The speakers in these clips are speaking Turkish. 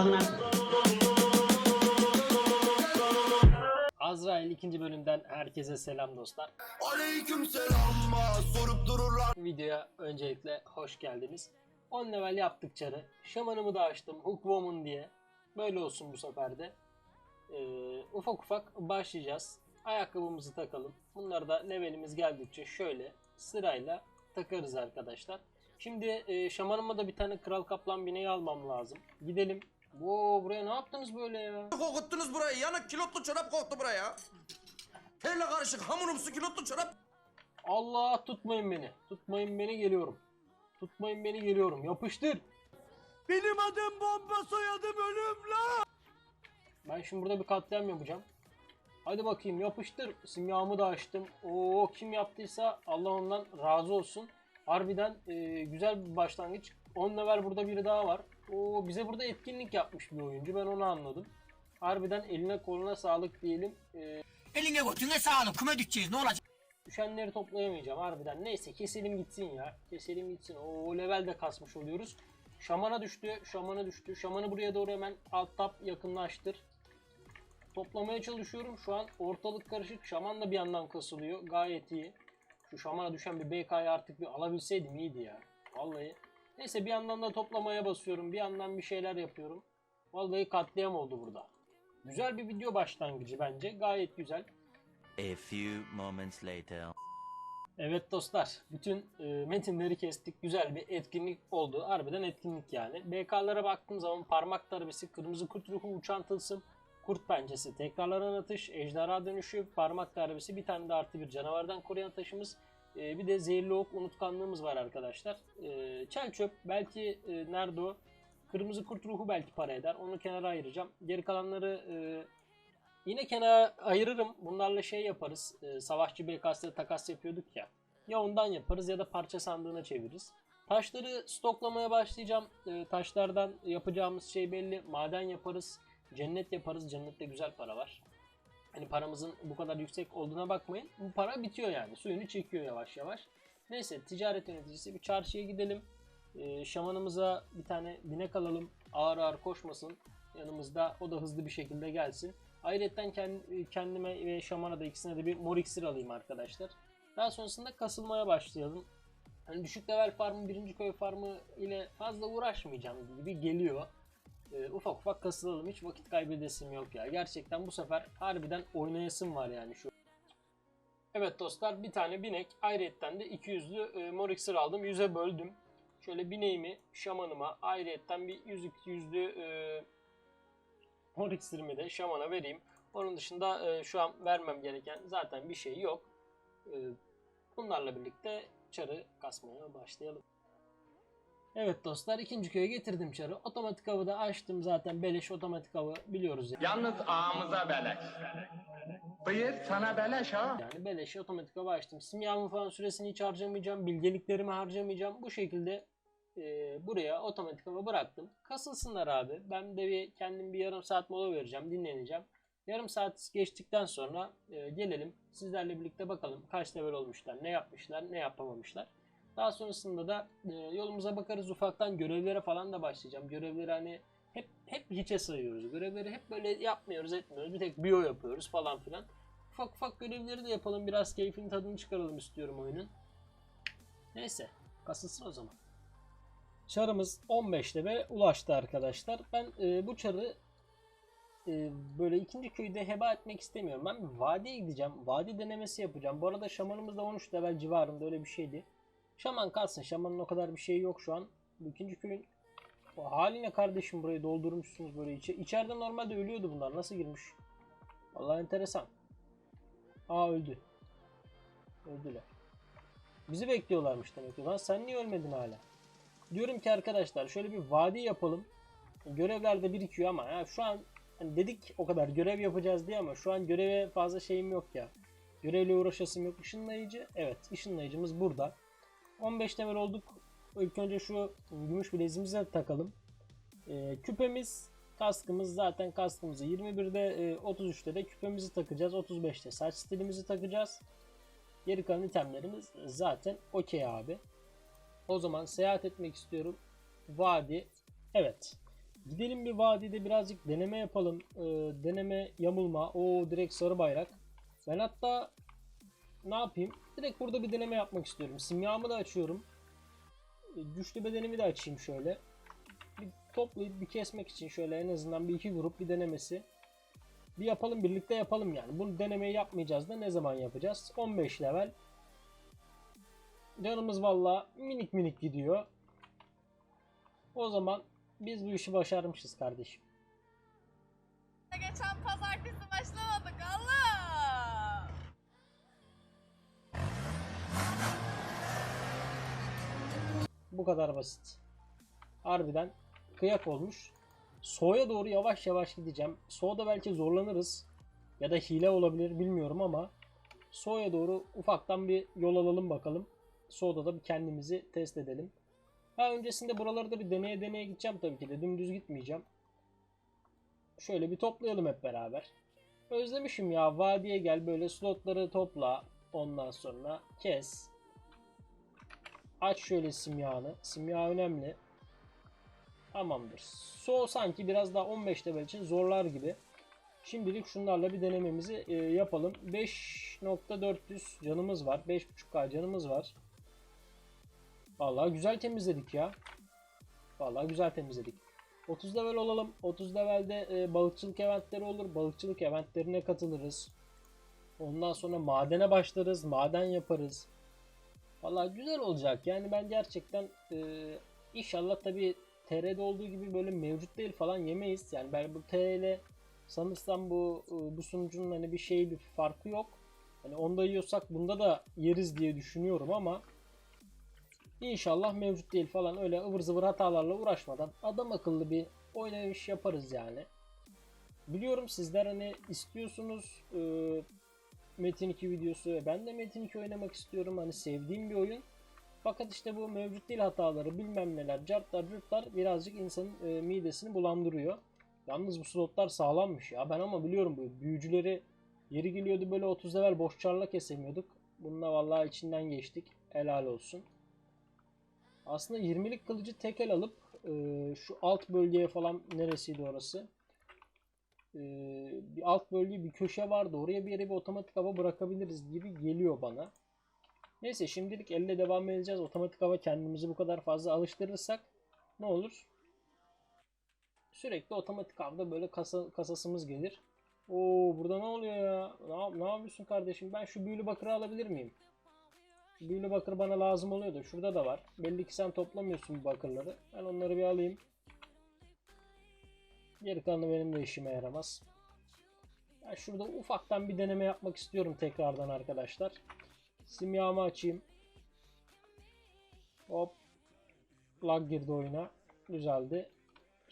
Allah'ına. Azrail ikinci bölümden herkese selam dostlar. Aleyküm selam sorup dururlar. Videoya öncelikle hoş geldiniz. 10 level yaptık çarı. Şamanımı da açtım. Hookwoman diye. Böyle olsun bu sefer de. Ee, ufak ufak başlayacağız. Ayakkabımızı takalım. Bunları da levelimiz geldikçe şöyle sırayla takarız arkadaşlar. Şimdi e, şamanıma da bir tane kral kaplan bineği almam lazım. Gidelim. Oo, buraya ne yaptınız böyle ya? Kokuttunuz burayı. Yanık kilotlu çorap koktu buraya. Terle karışık hamurumsu kilotlu çorap. Allah tutmayın beni. Tutmayın beni geliyorum. Tutmayın beni geliyorum. Yapıştır. Benim adım bomba soyadım ölüm la. Ben şimdi burada bir katliam yapacağım. Hadi bakayım yapıştır. Simyamı da açtım. Oo kim yaptıysa Allah ondan razı olsun. Harbiden e, güzel bir başlangıç. 10 level burada biri daha var. Oo bize burada etkinlik yapmış bir oyuncu. Ben onu anladım. Harbiden eline koluna sağlık diyelim. E, Eline götüne sağlık. Küme düşeceğiz ne olacak? düşenleri toplayamayacağım harbiden. Neyse keselim gitsin ya. Keselim gitsin. O level de kasmış oluyoruz. Şamana düştü. Şamana düştü. Şamanı buraya doğru hemen alt tap yakınlaştır. Toplamaya çalışıyorum. Şu an ortalık karışık. Şaman da bir yandan kasılıyor. Gayet iyi. Şu şamana düşen bir BK'yı artık bir alabilseydim iyiydi ya. Vallahi. Neyse bir yandan da toplamaya basıyorum. Bir yandan bir şeyler yapıyorum. Vallahi katliam oldu burada. Güzel bir video başlangıcı bence. Gayet güzel. A few moments later. Evet dostlar, bütün e, metinleri kestik. Güzel bir etkinlik oldu. Harbiden etkinlik yani. BK'lara baktığım zaman parmak darbesi, kırmızı kurt ruhu, uçan tılsım, kurt pençesi, tekrarlanan atış, ejderha dönüşü, parmak darbesi, bir tane de artı bir canavardan koruyan taşımız. E, bir de zehirli ok unutkanlığımız var arkadaşlar. E, çel çöp, belki e, nerede o? Kırmızı kurt ruhu belki para eder. Onu kenara ayıracağım. Geri kalanları e, Yine kenara ayırırım. Bunlarla şey yaparız. E, savaşçı BKS'de takas yapıyorduk ya. Ya ondan yaparız ya da parça sandığına çeviririz. Taşları stoklamaya başlayacağım. E, taşlardan yapacağımız şey belli. Maden yaparız. Cennet yaparız. Cennette güzel para var. Hani paramızın bu kadar yüksek olduğuna bakmayın. Bu para bitiyor yani. Suyunu çekiyor yavaş yavaş. Neyse ticaret yöneticisi bir çarşıya gidelim. E, şamanımıza bir tane binek alalım. Ağır ağır koşmasın. Yanımızda o da hızlı bir şekilde gelsin. Ayrıca kendime ve şamana da ikisine de bir mor iksir alayım arkadaşlar. Daha sonrasında kasılmaya başlayalım. Hani düşük level farmı, birinci köy farmı ile fazla uğraşmayacağım gibi geliyor. Ee, ufak ufak kasılalım. Hiç vakit kaybedesim yok ya. Gerçekten bu sefer harbiden oynayasım var yani şu. Evet dostlar bir tane binek. Ayrıyetten de 200'lü e, mor aldım. 100'e böldüm. Şöyle bineğimi şamanıma ayrıyetten bir 100-200'lü e, Mor de şamana vereyim. Onun dışında e, şu an vermem gereken zaten bir şey yok. E, bunlarla birlikte çarı kasmaya başlayalım. Evet dostlar ikinci köye getirdim çarı. Otomatik avı da açtım zaten beleş otomatik avı biliyoruz yani. Yalnız ağamıza beleş. Buyur sana beleş ha. Yani beleş otomatik avı açtım. Simyamın falan süresini hiç harcamayacağım. Bilgeliklerimi harcamayacağım. Bu şekilde e, buraya otomatik hava bıraktım. Kasılsınlar abi. Ben de bir kendim bir yarım saat mola vereceğim. Dinleneceğim. Yarım saat geçtikten sonra e, gelelim. Sizlerle birlikte bakalım kaç level olmuşlar, ne yapmışlar, ne yapamamışlar. Daha sonrasında da e, yolumuza bakarız ufaktan görevlere falan da başlayacağım. Görevleri hani hep hep hiçe sayıyoruz. Görevleri hep böyle yapmıyoruz, etmiyoruz. Bir tek bio yapıyoruz falan filan. Ufak ufak görevleri de yapalım. Biraz keyfini tadını çıkaralım istiyorum oyunun. Neyse. Kasılsın o zaman. Çarımız 15 ve ulaştı arkadaşlar. Ben e, bu çarı e, böyle ikinci köyde heba etmek istemiyorum. Ben bir vadiye gideceğim. Vadi denemesi yapacağım. Bu arada şamanımız da 13 level civarında öyle bir şeydi. Şaman kalsın. Şamanın o kadar bir şeyi yok şu an. Bu ikinci köyün o haline kardeşim burayı doldurmuşsunuz böyle içe. İçeride normalde ölüyordu bunlar. Nasıl girmiş? Vallahi enteresan. Aa öldü. Öldüler. Bizi bekliyorlarmış demek ki. Lan sen niye ölmedin hala? Diyorum ki arkadaşlar şöyle bir vadi yapalım. Görevler de birikiyor ama ya şu an hani dedik o kadar görev yapacağız diye ama şu an göreve fazla şeyim yok ya. Görevle uğraşasım yok. Işınlayıcı. Evet ışınlayıcımız burada. 15 level olduk. İlk önce şu gümüş bileziğimize takalım. Ee, küpemiz, kaskımız zaten kaskımızı 21'de e, 33'te de küpemizi takacağız. 35'te saç stilimizi takacağız. Geri kalan itemlerimiz zaten okey abi. O zaman seyahat etmek istiyorum. Vadi. Evet. Gidelim bir vadide birazcık deneme yapalım. Ee, deneme yamulma. O direkt sarı bayrak. Ben hatta ne yapayım? Direkt burada bir deneme yapmak istiyorum. Simyamı da açıyorum. Ee, Güçlü bedenimi de açayım şöyle. Bir toplayıp bir kesmek için şöyle en azından bir iki grup bir denemesi. Bir yapalım birlikte yapalım yani. Bu denemeyi yapmayacağız da ne zaman yapacağız? 15 level. Canımız valla minik minik gidiyor. O zaman biz bu işi başarmışız kardeşim. Geçen pazartesi başlamadık Bu kadar basit. Harbiden kıyak olmuş. Soğuya doğru yavaş yavaş gideceğim. Soğuda belki zorlanırız. Ya da hile olabilir bilmiyorum ama Soğuya doğru ufaktan bir yol alalım bakalım. Soğuda da bir kendimizi test edelim. Ha öncesinde buraları da bir deneye deneye gideceğim tabii ki de. Dümdüz gitmeyeceğim. Şöyle bir toplayalım hep beraber. Özlemişim ya. Vadiye gel böyle slotları topla. Ondan sonra kes. Aç şöyle simyağını. Simya önemli. Tamamdır. So sanki biraz daha 15 level için zorlar gibi. Şimdilik şunlarla bir denememizi e, yapalım. 5.400 canımız var. 5.5k canımız var. Vallahi güzel temizledik ya. Vallahi güzel temizledik. 30 level olalım. 30 levelde e, balıkçılık eventleri olur. Balıkçılık eventlerine katılırız. Ondan sonra madene başlarız. Maden yaparız. Vallahi güzel olacak. Yani ben gerçekten e, inşallah tabi TR'de olduğu gibi böyle mevcut değil falan yemeyiz. Yani ben bu TL sanırsam bu e, bu sunucunun hani bir şey bir farkı yok. Hani onda yiyorsak bunda da yeriz diye düşünüyorum ama inşallah mevcut değil falan öyle ıvır zıvır hatalarla uğraşmadan adam akıllı bir oynayış yaparız yani. Biliyorum sizler hani istiyorsunuz e, Metin 2 videosu ve ben de Metin 2 oynamak istiyorum. Hani sevdiğim bir oyun. Fakat işte bu mevcut değil hataları bilmem neler cartlar cürtler birazcık insanın e, midesini bulandırıyor. Yalnız bu slotlar sağlammış ya. Ben ama biliyorum bu büyücüleri yeri geliyordu böyle 30 level boş çarla kesemiyorduk. Bununla vallahi içinden geçtik. Helal olsun. Aslında 20'lik kılıcı tekel alıp e, şu alt bölgeye falan neresiydi orası? E, bir alt bölge bir köşe vardı. Oraya bir yere bir otomatik hava bırakabiliriz gibi geliyor bana. Neyse şimdilik elle devam edeceğiz. Otomatik hava kendimizi bu kadar fazla alıştırırsak ne olur? Sürekli otomatik havada böyle kasa, kasasımız gelir. Oo burada ne oluyor ya? Ne, ne yapıyorsun kardeşim? Ben şu büyülü bakırı alabilir miyim? Büyülü bakır bana lazım oluyordu. Şurada da var. Belli ki sen toplamıyorsun bu bakırları. Ben onları bir alayım. Geri kalanı benim de işime yaramaz. Ben şurada ufaktan bir deneme yapmak istiyorum tekrardan arkadaşlar. Simyamı açayım. Hop. Lag girdi oyuna. Güzeldi.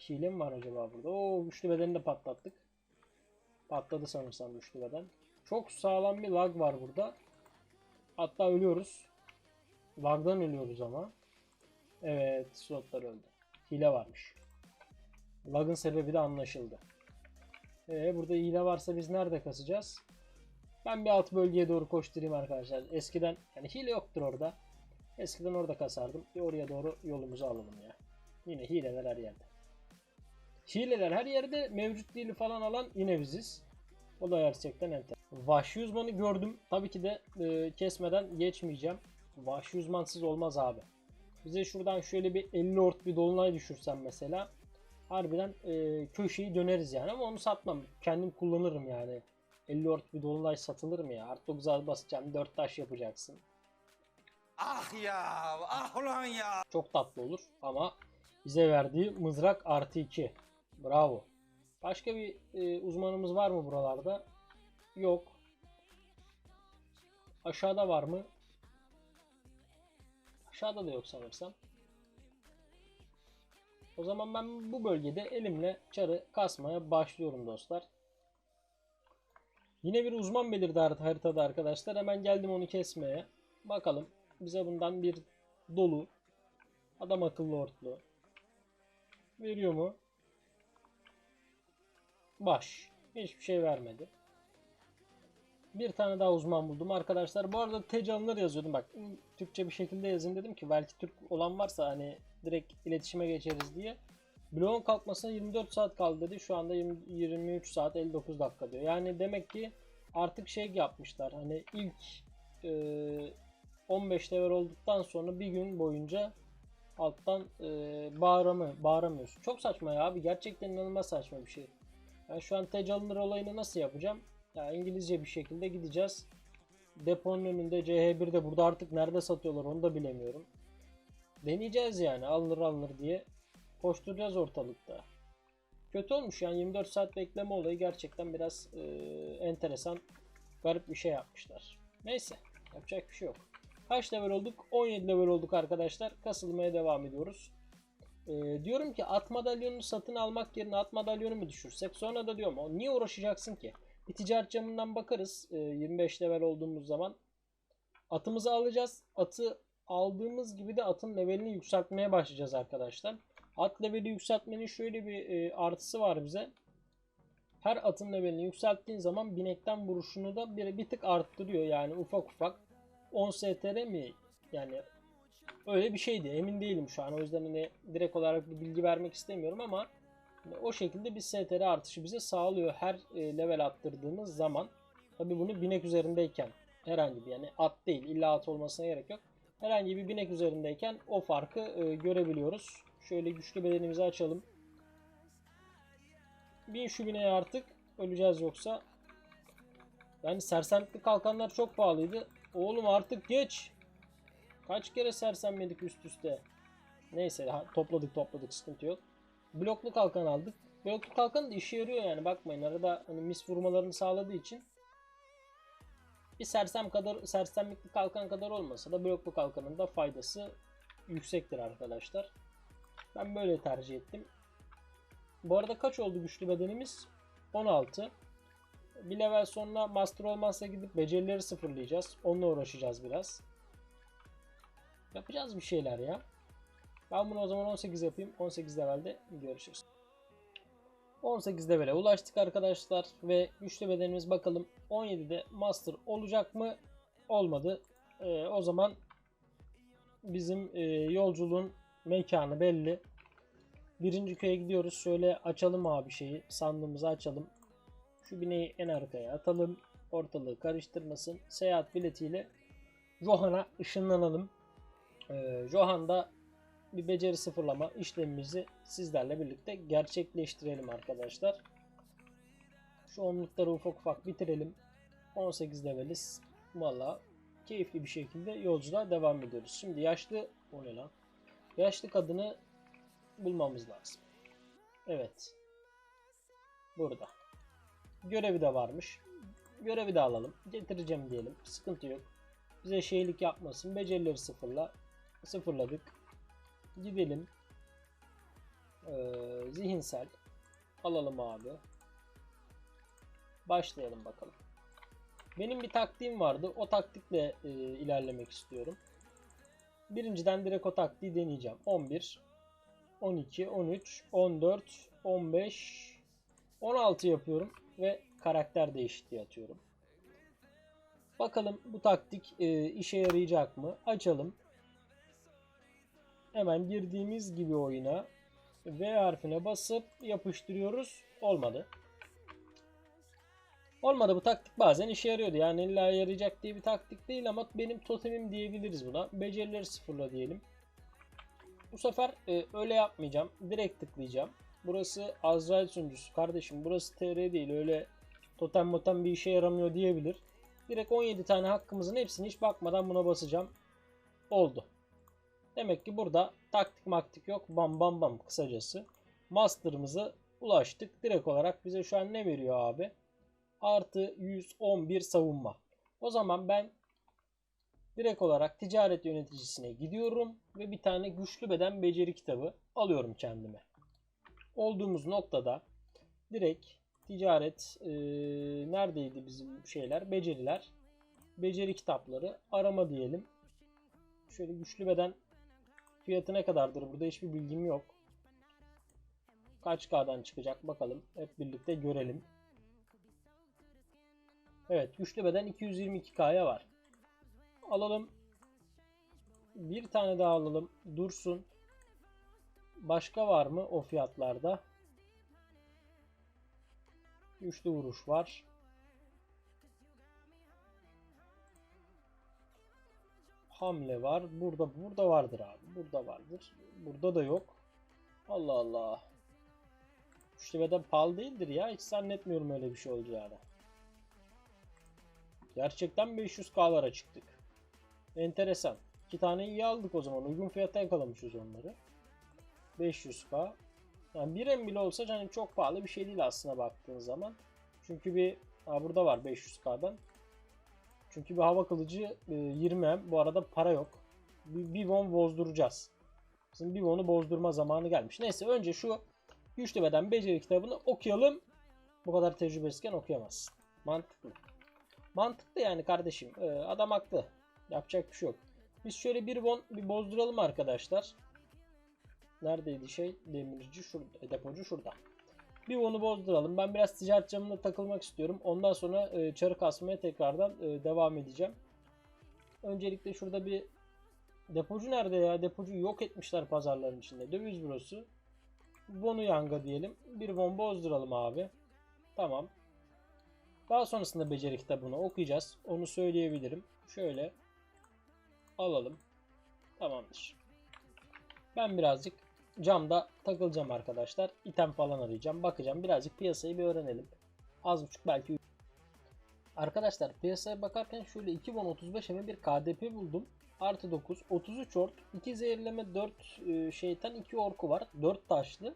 Hile mi var acaba burada? Oo güçlü bedeni de patlattık. Patladı sanırsam güçlü beden. Çok sağlam bir lag var burada. Hatta ölüyoruz. Lagdan ölüyoruz ama. Evet slotlar öldü. Hile varmış. Lag'ın sebebi de anlaşıldı. Ee, burada hile varsa biz nerede kasacağız? Ben bir alt bölgeye doğru koşturayım arkadaşlar. Eskiden yani hile yoktur orada. Eskiden orada kasardım. Bir oraya doğru yolumuzu alalım ya. Yine hileler her yerde. Hileler her yerde mevcut değil falan alan yine biziz. O da gerçekten enter. Vahşi uzmanı gördüm. Tabii ki de e, kesmeden geçmeyeceğim. Vahşi uzmansız olmaz abi. Bize şuradan şöyle bir 50 ort bir dolunay düşürsen mesela harbiden e, köşeyi döneriz yani ama onu satmam. Kendim kullanırım yani. 50 ort bir dolunay satılır mı ya? Artı 9'a basacağım 4 taş yapacaksın. Ah ya, ah ulan ya. Çok tatlı olur ama bize verdiği mızrak artı 2. Bravo. Başka bir e, uzmanımız var mı buralarda? Yok. Aşağıda var mı? Aşağıda da yok sanırsam. O zaman ben bu bölgede elimle çarı kasmaya başlıyorum dostlar. Yine bir uzman belirdi harit- haritada arkadaşlar. Hemen geldim onu kesmeye. Bakalım bize bundan bir dolu adam akıllı ortlu veriyor mu? Baş. Hiçbir şey vermedi. Bir tane daha uzman buldum arkadaşlar. Bu arada Tecanlar yazıyordum. Bak Türkçe bir şekilde yazayım dedim ki belki Türk olan varsa hani direkt iletişime geçeriz diye. Bloğun kalkmasına 24 saat kaldı dedi. Şu anda 20 23 saat 59 dakika diyor. Yani demek ki artık şey yapmışlar. Hani ilk e, 15 level olduktan sonra bir gün boyunca alttan e, bağıramı, bağıramıyorsun. Çok saçma ya abi. Gerçekten inanılmaz saçma bir şey. Ben şu an tec alınır olayını nasıl yapacağım? Ya İngilizce bir şekilde gideceğiz. Deponun önünde CH1'de burada artık nerede satıyorlar onu da bilemiyorum. Deneyeceğiz yani alınır alınır diye koşturacağız ortalıkta. Kötü olmuş yani 24 saat bekleme olayı gerçekten biraz e, enteresan, garip bir şey yapmışlar. Neyse yapacak bir şey yok. Kaç level olduk? 17 level olduk arkadaşlar. Kasılmaya devam ediyoruz. E, diyorum ki at madalyonunu satın almak yerine at madalyonu mu düşürsek? Sonra da diyorum niye uğraşacaksın ki? Bir ticaret camından bakarız e, 25 level olduğumuz zaman. Atımızı alacağız. Atı aldığımız gibi de atın levelini yükseltmeye başlayacağız arkadaşlar. At leveli yükseltmenin şöyle bir e, artısı var bize. Her atın levelini yükselttiğin zaman binekten vuruşunu da bir, bir tık arttırıyor. Yani ufak ufak 10 STR mi yani öyle bir şeydi. Emin değilim şu an. O yüzden hani direkt olarak bir bilgi vermek istemiyorum ama o şekilde bir STR artışı bize sağlıyor her e, level attırdığımız zaman. Tabi bunu binek üzerindeyken herhangi bir yani at değil illa at olmasına gerek yok. Herhangi bir binek üzerindeyken o farkı e, görebiliyoruz. Şöyle güçlü bedenimizi açalım. Bin şu bineğe artık. Öleceğiz yoksa. Yani sersemlikli kalkanlar çok pahalıydı. Oğlum artık geç. Kaç kere sersemledik üst üste. Neyse topladık topladık sıkıntı yok. Bloklu kalkan aldık. Bloklu kalkan da işe yarıyor yani bakmayın arada hani mis vurmalarını sağladığı için bir sersem kadar sersemlikli kalkan kadar olmasa da bloklu kalkanın da faydası yüksektir arkadaşlar. Ben böyle tercih ettim. Bu arada kaç oldu güçlü bedenimiz? 16. Bir level sonra master olmazsa gidip becerileri sıfırlayacağız. Onunla uğraşacağız biraz. Yapacağız bir şeyler ya. Ben bunu o zaman 18 yapayım. 18 levelde görüşürüz. 18 levele ulaştık arkadaşlar ve güçlü bedenimiz bakalım 17'de master olacak mı? Olmadı. Ee, o zaman bizim e, yolculuğun mekanı belli. Birinci köye gidiyoruz. Şöyle açalım abi şeyi. Sandığımızı açalım. Şu bineği en arkaya atalım. Ortalığı karıştırmasın. Seyahat biletiyle Johan'a ışınlanalım. Ee, Johan'da bir beceri sıfırlama işlemimizi sizlerle birlikte gerçekleştirelim arkadaşlar. Şu onlukları ufak ufak bitirelim. 18 leveliz. Valla keyifli bir şekilde yolculuğa devam ediyoruz. Şimdi yaşlı o ne lan? Yaşlı kadını bulmamız lazım. Evet. Burada. Görevi de varmış. Görevi de alalım. Getireceğim diyelim. Sıkıntı yok. Bize şeylik yapmasın. Becerileri sıfırla. Sıfırladık. Gidelim. Ee, zihinsel. Alalım abi. Başlayalım bakalım. Benim bir taktiğim vardı. O taktikle e, ilerlemek istiyorum. Birinciden direkt o taktiği deneyeceğim. 11, 12, 13, 14, 15, 16 yapıyorum ve karakter değişikliği atıyorum. Bakalım bu taktik e, işe yarayacak mı? Açalım. Hemen girdiğimiz gibi oyuna V harfine basıp yapıştırıyoruz. Olmadı. Olmadı bu taktik bazen işe yarıyordu. Yani illa yarayacak diye bir taktik değil ama benim totemim diyebiliriz buna. Becerileri sıfırla diyelim. Bu sefer e, öyle yapmayacağım. Direkt tıklayacağım. Burası Azrail sunucusu. Kardeşim burası TR değil. Öyle totem motem bir işe yaramıyor diyebilir. Direkt 17 tane hakkımızın hepsini hiç bakmadan buna basacağım. Oldu. Demek ki burada taktik maktik yok. Bam bam bam kısacası. Master'ımıza ulaştık. Direkt olarak bize şu an ne veriyor abi? Artı 111 savunma. O zaman ben direkt olarak ticaret yöneticisine gidiyorum ve bir tane güçlü beden beceri kitabı alıyorum kendime. Olduğumuz noktada direkt ticaret e, neredeydi bizim şeyler beceriler beceri kitapları arama diyelim. Şöyle güçlü beden fiyatı ne kadardır burada hiçbir bilgim yok. Kaç K'dan çıkacak bakalım hep birlikte görelim. Evet güçlü beden 222K'ya var. Alalım. Bir tane daha alalım. Dursun. Başka var mı o fiyatlarda? Üçlü vuruş var. Hamle var. Burada burada vardır abi. Burada vardır. Burada da yok. Allah Allah. Üçlü beden pahalı değildir ya. Hiç zannetmiyorum öyle bir şey olacağını. Gerçekten 500k'lara çıktık. Enteresan. İki tane iyi aldık o zaman. Uygun fiyata yakalamışız onları. 500k. Yani bir em bile olsa yani çok pahalı bir şey değil aslında baktığın zaman. Çünkü bir ha burada var 500k'dan. Çünkü bir hava kılıcı e, 20 em. Bu arada para yok. Bir, bir won bozduracağız. Bizim bir won'u bozdurma zamanı gelmiş. Neyse önce şu güçlü beden beceri kitabını okuyalım. Bu kadar tecrübesizken okuyamazsın. Mantıklı. Mantıklı yani kardeşim. Ee, adam haklı. Yapacak bir şey yok. Biz şöyle bir won bir bozduralım arkadaşlar. Neredeydi şey? Demirci şurada. e, Depocu şurada. Bir onu bozduralım. Ben biraz ticaret camına takılmak istiyorum. Ondan sonra e, çarı kasmaya tekrardan e, devam edeceğim. Öncelikle şurada bir depocu nerede ya? Depocu yok etmişler pazarların içinde. Döviz bürosu. Bonu yanga diyelim. Bir won bozduralım abi. Tamam. Daha sonrasında beceri kitabını okuyacağız. Onu söyleyebilirim. Şöyle alalım. Tamamdır. Ben birazcık camda takılacağım arkadaşlar. İtem falan arayacağım. Bakacağım. Birazcık piyasayı bir öğrenelim. Az buçuk belki. Arkadaşlar piyasaya bakarken şöyle 2 bon 35 eme bir KDP buldum. Artı 9. 33 ort. 2 zehirleme 4 e, şeytan 2 orku var. 4 taşlı.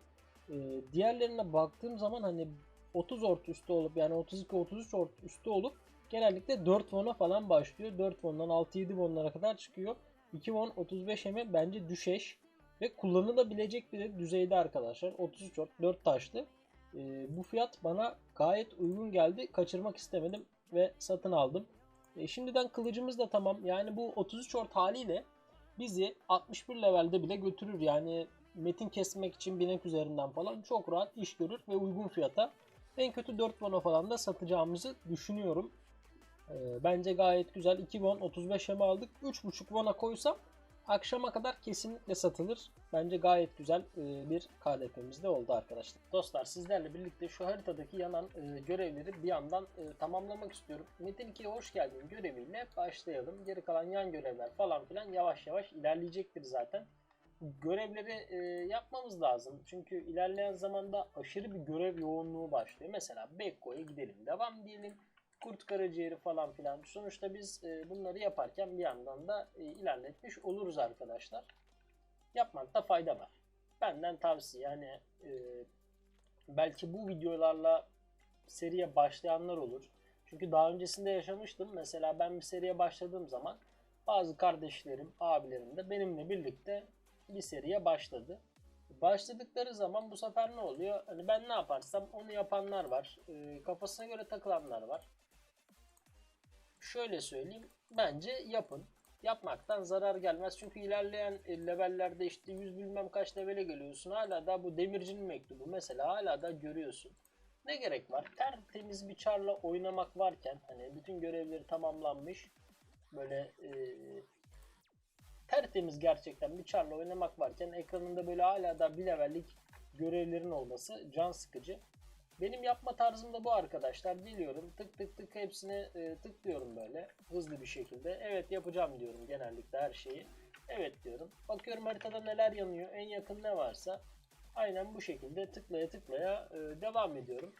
E, diğerlerine baktığım zaman hani 30 ort üstü olup yani 32-33 ort üstü olup genellikle 4 won'a falan başlıyor. 4 won'dan 6-7 won'lara kadar çıkıyor. 2 won 35 eme bence düşeş ve kullanılabilecek bir düzeyde arkadaşlar. 33 ort 4 taşlı. Ee, bu fiyat bana gayet uygun geldi. Kaçırmak istemedim ve satın aldım. E, şimdiden kılıcımız da tamam. Yani bu 33 ort haliyle bizi 61 levelde bile götürür. Yani metin kesmek için binek üzerinden falan çok rahat iş görür ve uygun fiyata. En kötü 4 won'a falan da satacağımızı düşünüyorum. Ee, bence gayet güzel. 2 won 35 yeme aldık. 3.5 won'a koysam akşama kadar kesinlikle satılır. Bence gayet güzel e, bir KDP'miz de oldu arkadaşlar. Dostlar sizlerle birlikte şu haritadaki yanan e, görevleri bir yandan e, tamamlamak istiyorum. Metin 2'ye hoş geldin göreviyle başlayalım. Geri kalan yan görevler falan filan yavaş yavaş ilerleyecektir zaten. Görevleri yapmamız lazım. Çünkü ilerleyen zamanda aşırı bir görev yoğunluğu başlıyor. Mesela Bekko'ya gidelim. Devam diyelim. Kurt Karaciğeri falan filan. Sonuçta biz e, bunları yaparken bir yandan da e, ilerletmiş oluruz arkadaşlar. Yapmakta fayda var. Benden tavsiye yani e, belki bu videolarla seriye başlayanlar olur. Çünkü daha öncesinde yaşamıştım. Mesela ben bir seriye başladığım zaman bazı kardeşlerim, abilerim de benimle birlikte bir seriye başladı. Başladıkları zaman bu sefer ne oluyor? Hani ben ne yaparsam onu yapanlar var. E, kafasına göre takılanlar var şöyle söyleyeyim. Bence yapın. Yapmaktan zarar gelmez. Çünkü ilerleyen e, levellerde işte 100 bilmem kaç levele geliyorsun. Hala da bu demircinin mektubu mesela hala da görüyorsun. Ne gerek var? Tertemiz bir çarla oynamak varken hani bütün görevleri tamamlanmış böyle e, tertemiz gerçekten bir çarla oynamak varken ekranında böyle hala da bir levellik görevlerin olması can sıkıcı. Benim yapma tarzım da bu arkadaşlar. Geliyorum tık tık tık hepsine e, tıklıyorum böyle hızlı bir şekilde. Evet yapacağım diyorum genellikle her şeyi. Evet diyorum. Bakıyorum haritada neler yanıyor. En yakın ne varsa aynen bu şekilde tıklaya tıklaya e, devam ediyorum.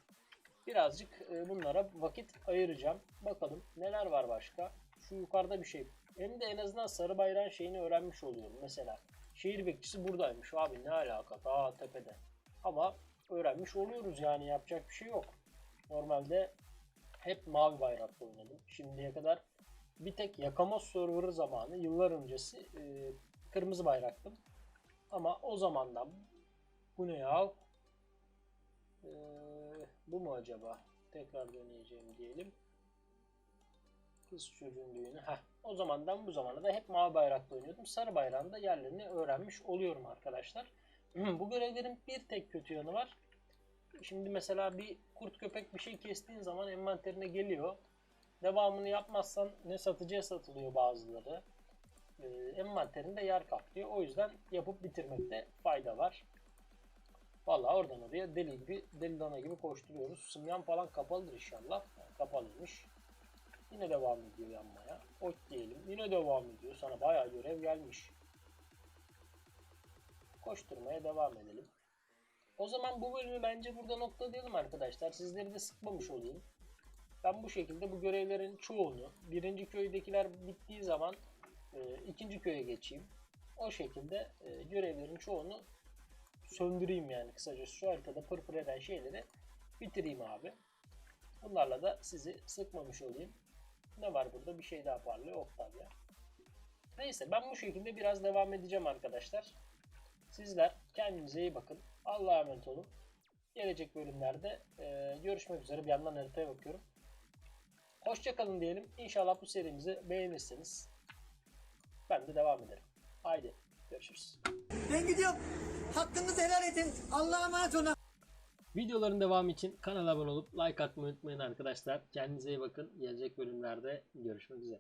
Birazcık e, bunlara vakit ayıracağım. Bakalım neler var başka. Şu yukarıda bir şey. Hem de en azından sarı bayrağın şeyini öğrenmiş oluyorum. Mesela şehir bekçisi buradaymış. Abi ne alaka? Daha tepede. Ama öğrenmiş oluyoruz yani yapacak bir şey yok. Normalde hep mavi bayrakla oynadım. Şimdiye kadar bir tek Yakamoz serverı zamanı yıllar öncesi e, kırmızı bayraktım. Ama o zamandan bu ne ya? E, bu mu acaba? Tekrar deneyeceğim diyelim. Kız çocuğun düğünü. Heh, o zamandan bu zamana da hep mavi bayrakla oynuyordum. Sarı bayrağın da yerlerini öğrenmiş oluyorum arkadaşlar. bu görevlerin bir tek kötü yanı var. Şimdi mesela bir kurt köpek bir şey kestiğin zaman envanterine geliyor. Devamını yapmazsan ne satıcıya satılıyor bazıları. e, envanterinde yer kaplıyor. O yüzden yapıp bitirmekte fayda var. Vallahi oradan oraya deli gibi, deli dana gibi koşturuyoruz. Simyan falan kapalıdır inşallah. Yani kapalıymış. Yine devam ediyor yanmaya. Ot diyelim. Yine devam ediyor. Sana bayağı görev gelmiş. Koşturmaya devam edelim. O zaman bu bölümü bence burada noktalayalım arkadaşlar. Sizleri de sıkmamış olayım. Ben bu şekilde bu görevlerin çoğunu birinci köydekiler bittiği zaman e, ikinci köye geçeyim. O şekilde e, görevlerin çoğunu söndüreyim yani kısaca şu haritada pırpır eden şeyleri bitireyim abi. Bunlarla da sizi sıkmamış olayım. Ne var burada? Bir şey daha parlıyor. Octavia. Neyse ben bu şekilde biraz devam edeceğim arkadaşlar. Sizler kendinize iyi bakın. Allah'a emanet olun. Gelecek bölümlerde e, görüşmek üzere. Bir yandan haritaya bakıyorum. Hoşçakalın diyelim. İnşallah bu serimizi beğenirsiniz. Ben de devam ederim. Haydi görüşürüz. Ben gidiyorum. Hakkınızı helal edin. Allah'a emanet olun. Videoların devamı için kanala abone olup like atmayı unutmayın arkadaşlar. Kendinize iyi bakın. Gelecek bölümlerde görüşmek üzere.